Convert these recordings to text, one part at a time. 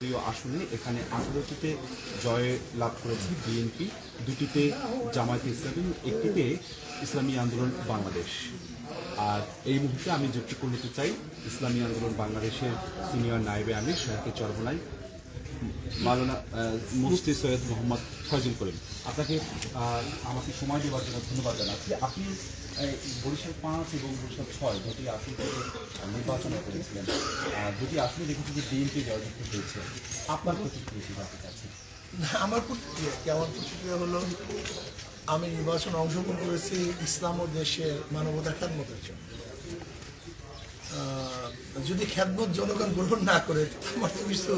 আসনে এখানে আঠারোটিতে জয় লাভ করেছে বিএনপি দুটিতে জামায়াতে ইসলামী একটিতে ইসলামী আন্দোলন বাংলাদেশ। আর এই মুহূর্তে আমি যুক্ত করে নিতে চাই ইসলামী আন্দোলন বাংলাদেশের সিনিয়র নায়েবে আমির সোহাকে চরমনাই মাওলানা আহ, মুফতি সৈয়দ মোহাম্মদ ফয়জুল করিম। আপনাকে আমাকে সময় দেওয়ার জন্য ধন্যবাদ জানাচ্ছি। আপনি বরিশাল পাঁচ এবং বরিশাল ছয় দুটি আসন নির্বাচন করেছিলেন। দুটি আসনে দেখেছি যে বিএনপি জয়যুক্ত হয়েছে। আপনার প্রতিক্রিয়া কি আমার প্রতিক্রিয়া আমার প্রতিক্রিয়া হলো, আমি নির্বাচন অংশগ্রহণ করেছি ইসলাম ও দেশের মানবতা খ্যাতমতের জন্য। যদি খ্যাতমত জনগণ গ্রহণ না করে আমার তো কিছু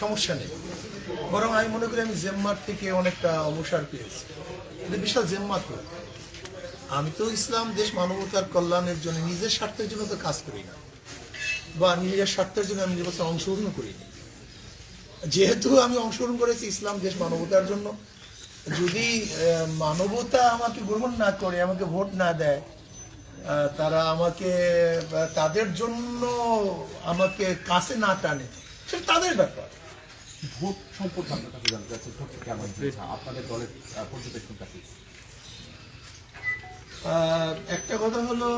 সমস্যা নেই। বরং আমি মনে করি আমি জেম্মার থেকে অনেকটা অবসর পেয়েছি। এটা বিশাল জেম্মা তো আমি তো ইসলাম, দেশ মানবতার কল্যাণের জন্য নিজের স্বার্থের জন্য তো কাজ করি না। বা নিজের স্বার্থের জন্য আমি নির্বাচনে অংশগ্রহণ করিনি যেহেতু আমি অংশগ্রহণ করেছি ইসলাম, দেশ মানবতার জন্য, যদি মানবতা আমাকে গ্রহণ না করে, আমাকে ভোট না দেয় তারা আমাকে তাদের জন্য আমাকে কাছে না টানে, সেটা তাদের ব্যাপার। ভোট সম্পর্কে আপনাদের দলের পর্যবেক্ষণটা কি? একটা কথা হলো,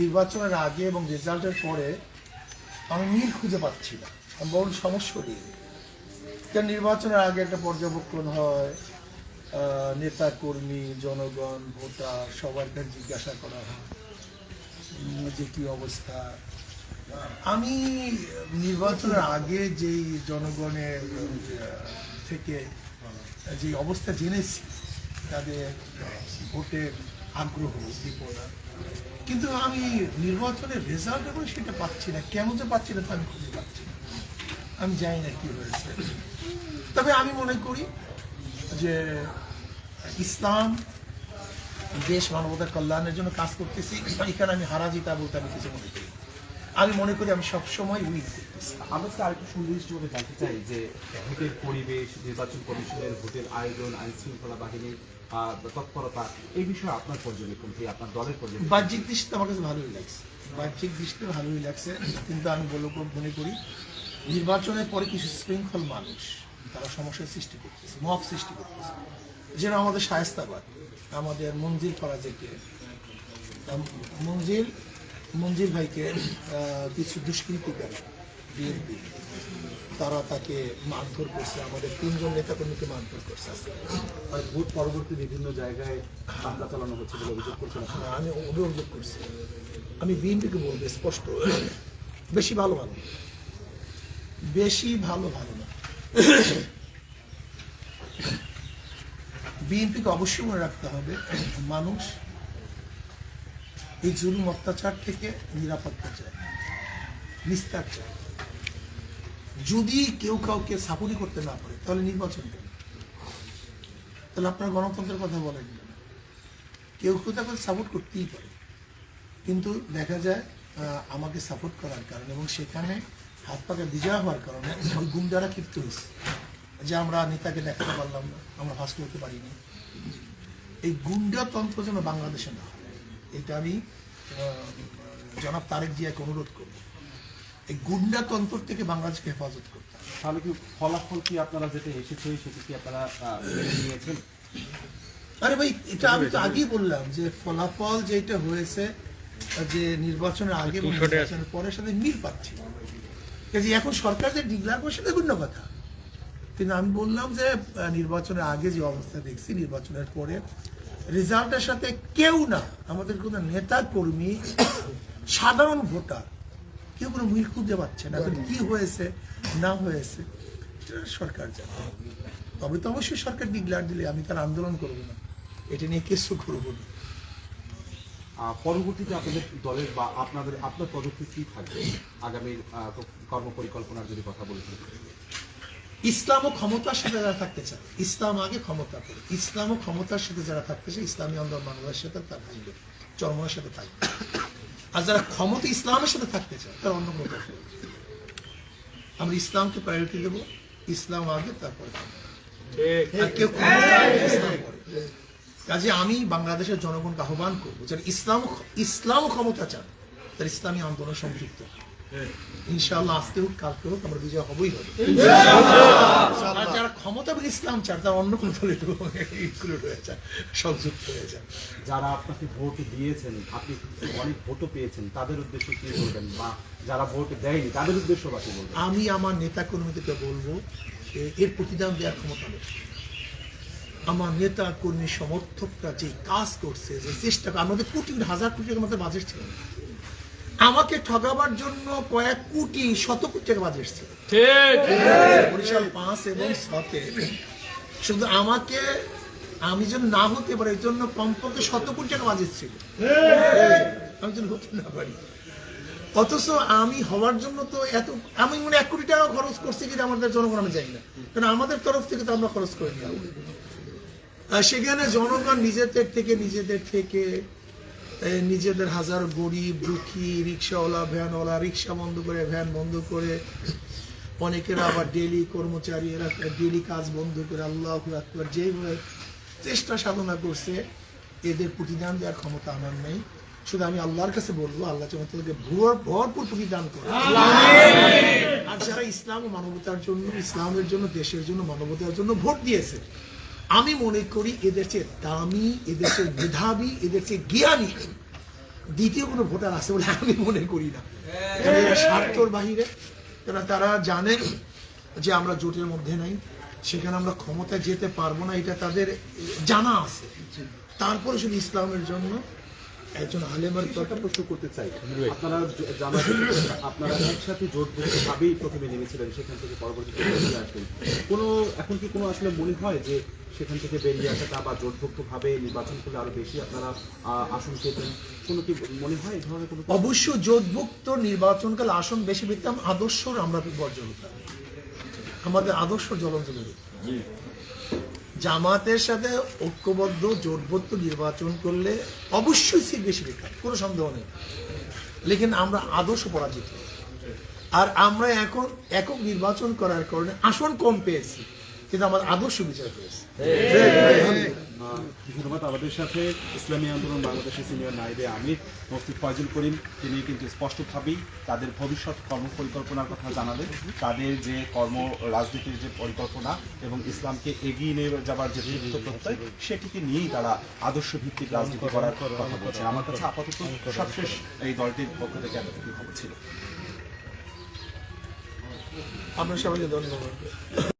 নির্বাচনের আগে এবং রেজাল্টের পরে আমি মিল খুঁজে পাচ্ছি না। আমি বড় সমস্যা দিয়ে কারণ নির্বাচনের আগে একটা পর্যবেক্ষণ হয় নেতা, কর্মী, জনগণ, ভোটার, সবার কাছে জিজ্ঞাসা করা হয় যে কি অবস্থা। আমি নির্বাচনের আগে যেই জনগণের থেকে যে অবস্থা জেনেছি, তাদের ভোটের আগ্রহ, বিপদা। কিন্তু আমি নির্বাচনের রেজাল্ট এবং সেটা পাচ্ছি না। কেন যে পাচ্ছি না তা আমি খুঁজে পাচ্ছি না। আমি জানি না কি হয়েছে। তবে আমি মনে করি যে ইসলাম, দেশ মানবতার কল্যাণের জন্য কাজ করতেছি। এখানে আমি হারা জিতা বলতে আমি কিছু মনে করি আমি মনে করি আমি সবসময় উইন আমরা তো আরেকটু সুনির্দিষ্টভাবে জানতে চাই যে ভোটের পরিবেশ, নির্বাচন কমিশনের ভোটের আয়োজন আইন শৃঙ্খলা বাহিনীর তৎপরতা, এই বিষয়ে আপনার পর্যবেক্ষণ কি আপনার দলের পর্যবেক্ষণ বাহ্যিক দৃষ্টিতে আমার কাছে ভালোই লাগছে। বাহ্যিক দৃষ্টিতে ভালোই লাগছে, কিন্তু আমি বলব মনে করি, নির্বাচনের পরে কিছু শৃঙ্খল মানুষ, তারা সমস্যার সৃষ্টি করতেছে মফ সৃষ্টি করতেছে। যেন আমাদের শায়স্তাবাদ, আমাদের মঞ্জিল ফরাজেকে মঞ্জিল মঞ্জিল ভাইকে কিছু দুষ্কৃতিকারী বিএনপি তারা তাকে মারধর করছে আমাদের তিনজন নেতাকর্মীকে মারধর করছে ভোট পরবর্তী বিভিন্ন জায়গায় হামলা চালানো হচ্ছে বলে অভিযোগ করছেন হ্যাঁ, আমি অভিযোগ করছি। আমি বিএনপিকে বলব স্পষ্ট। বেশি ভালো ভালো। বেশি ভালো ভালো না। বিএনপিকে অবশ্যই মনে রাখতে হবে মানুষ এই জুলুম অত্যাচার থেকে নিরাপত্তা চায় নিস্তার চায়। যদি কেউ কাউকে সাপোর্টই করতে না পারে, তাহলে নির্বাচন করবে তাহলে আপনার গণতন্ত্রের কথা বলেন। কেউ কেউ তাকে সাপোর্ট করতেই পারে। কিন্তু দেখা যায় আমাকে সাপোর্ট করার কারণে এবং সেখানে হাত পাকে বিজয় হওয়ার কারণে ওই গুন্ডারা ক্ষিপ্ত হয়েছে। যে আমরা নেতাকে দেখাতে পারলাম না, আমরা ফার্স্ট করতে পারিনি। এই গুন্ডাতন্ত্র যেন বাংলাদেশে না হয়, এটা আমি জনাব তারেক জিয়াকে অনুরোধ করব। এই গুন্ডাতন্ত্র থেকে বাংলাদেশকে হেফাজত করতে হবে। তাহলে কি ফলাফল কি আপনারা যেটা এসেছে সেটা কি আপনারা নিয়েছেন? আরে ভাই এটা আমি তো আগেই বললাম যে ফলাফল যেটা হয়েছে যে নির্বাচনের আগে নির্বাচনের পরের সাথে মিল পাচ্ছি। কাজে এখন সরকার যে ডিক্লার করছে সেটা ভিন্ন কথা। কিন্তু আমি বললাম যে নির্বাচনের আগে যে অবস্থা দেখছি নির্বাচনের পরে রেজাল্টের সাথে কেউ না আমাদের কোনো নেতা কর্মী সাধারণ ভোটার কেউ কোনো মিল খুঁজে পাচ্ছে না। এখন কি হয়েছে না হয়েছে সরকার জানে। তবে তো অবশ্যই সরকার ডিক্লার দিলে আমি তার আন্দোলন করব না। এটা নিয়ে কিছু করব না। পরবর্তীতে আপনাদের দলের বা আপনাদের আপনার পদক্ষেপ কি থাকবে? আগামী কর্মপরিকল্পনার যদি কথা বলি। ইসলাম ও ক্ষমতার সাথে যারা থাকতে চায় ইসলাম আগে ক্ষমতা করে। ইসলাম ও ক্ষমতার সাথে যারা থাকতে চায় ইসলামী আন্দোলন বাংলাদেশের সাথে তার থাকবে চরমনের সাথে থাকবে। আর যারা ক্ষমতা ইসলামের সাথে থাকতে চায় তারা অন্য কোনো কথা আমরা ইসলামকে প্রায়োরিটি দেবো ইসলাম আগে তারপরে আর কেউ ক্ষমতা ইসলাম পরে। কাজে আমি বাংলাদেশের জনগণকে আহ্বান করব যারা ইসলাম ইসলাম ক্ষমতা চান তার ইসলামী আন্দোলন সংযুক্ত ইনশাআল্লাহ আজকে হোক কালকে হোক আমরা বিজয় হবই। হবে আর যারা ক্ষমতা এবং ইসলাম চান তারা অন্য কোনো দলে ইনক্লুড হয়ে যান সংযুক্ত হয়ে যান যারা আপনাকে ভোট দিয়েছেন আপনি অনেক ভোটও পেয়েছেন তাদের উদ্দেশ্যে কি বলবেন? বা যারা ভোট দেয়নি তাদের উদ্দেশ্য বা কি বলবেন? আমি আমার নেতা কর্মীদেরকে বলব এর প্রতিদান দেওয়ার ক্ষমতা নেই। আমার নেতা কর্মী সমর্থকরা যে কাজ করছে যে চেষ্টা করে আমাদের কোটি হাজার কোটি টাকার মধ্যে বাজেট ছিল। না। আমাকে ঠকাবার জন্য কয়েক কোটি শত কোটি টাকা বাজেট ছিল বরিশাল পাঁচ এবং ছতে শুধু আমাকে আমি যেন না হতে পারি এর জন্য কমপক্ষে শত কোটি টাকা বাজেট ছিল আমি যেন হতে না পারি। অথচ আমি হওয়ার জন্য তো এত আমি মনে এক কোটি টাকা খরচ করছি কিন্তু আমাদের জনগণ আমি জানি না। কারণ আমাদের তরফ থেকে তো আমরা খরচ করে আর সেখানে জনগণ নিজেদের থেকে নিজেদের থেকে নিজেদের হাজার গরিব, দুঃখী, রিক্সাওয়ালা, ভ্যানওয়ালা, রিক্সা বন্ধ করে, ভ্যান বন্ধ করে, অনেকেরা আবার ডেলি কর্মচারী, এরা ডেলি কাজ বন্ধ করে, আল্লাহ আকবার যেভাবে চেষ্টা সাধনা করছে, এদের প্রতিদান দেওয়ার ক্ষমতা আমার নেই। শুধু আমি আল্লাহর কাছে বলব, আল্লাহ তাদেরকে ভর ভরপুর প্রতিদান করে। আর যারা ইসলাম মানবতার জন্য, ইসলামের জন্য, দেশের জন্য, মানবতার জন্য ভোট দিয়েছে আমি মনে করি এদের চেয়ে দামি এদের চেয়ে মেধাবী এদের চেয়ে জ্ঞানী দ্বিতীয় কোনো ভোটার আছে বলে আমি মনে করি না। এরা স্বার্থর বাহিরে। কারণ তারা জানেন যে আমরা জোটের মধ্যে নাই সেখানে আমরা ক্ষমতায় যেতে পারব না এটা তাদের জানা আছে। তারপরে শুধু ইসলামের জন্য একজন আলেমার দরকার প্রশ্ন করতে চাই। আপনারা জ- আপনারা একসাথে জোটবদ্ধভাবেই প্রথমে নেমেছিলেন সেখান থেকে পরবর্তীতে আসবেন কোনো এখন কি কোনো আসলে মনে হয় যে সেখান থেকে বেরিয়ে আসাটা বা জোটভুক্তভাবে নির্বাচন করলে আরও বেশি আপনারা আসন পেতেন। কোনো কি মনে হয় এই ধরনের কোনো অবশ্য জোটভুক্ত নির্বাচনকাল আসন বেশি পেতাম আদর্শ আমরা বর্জন হতাম আমাদের আদর্শ জ্বলন্ত জামাতের সাথে ঐক্যবদ্ধ জোটবদ্ধ নির্বাচন করলে অবশ্যই সিট বেশি পেতাম কোনো সন্দেহ নেই। লেকিন আমরা আদর্শ পরাজিত। আর আমরা এখন একক নির্বাচন করার কারণে আসন কম পেয়েছি। কিন্তু আমার আদর্শ বিচার পেয়েছি ধন্যবাদ আমাদের সাথে ইসলামী আন্দোলন বাংলাদেশের সিনিয়র নাইবে আমির মুফতি ফয়জুল করিম। তিনি কিন্তু স্পষ্টভাবেই তাদের ভবিষ্যৎ কর্ম পরিকল্পনার কথা জানালেন। তাদের যে কর্ম রাজনীতির যে পরিকল্পনা এবং ইসলামকে এগিয়ে নিয়ে যাবার যে প্রত্যয় সেটিকে নিয়েই তারা আদর্শ ভিত্তিক রাজনীতি করার কথা বলছেন। আমার কাছে আপাতত সবশেষ এই দলটির পক্ষ থেকে এতটুকু খবর ছিল। আমরা সবাইকে ধন্যবাদ।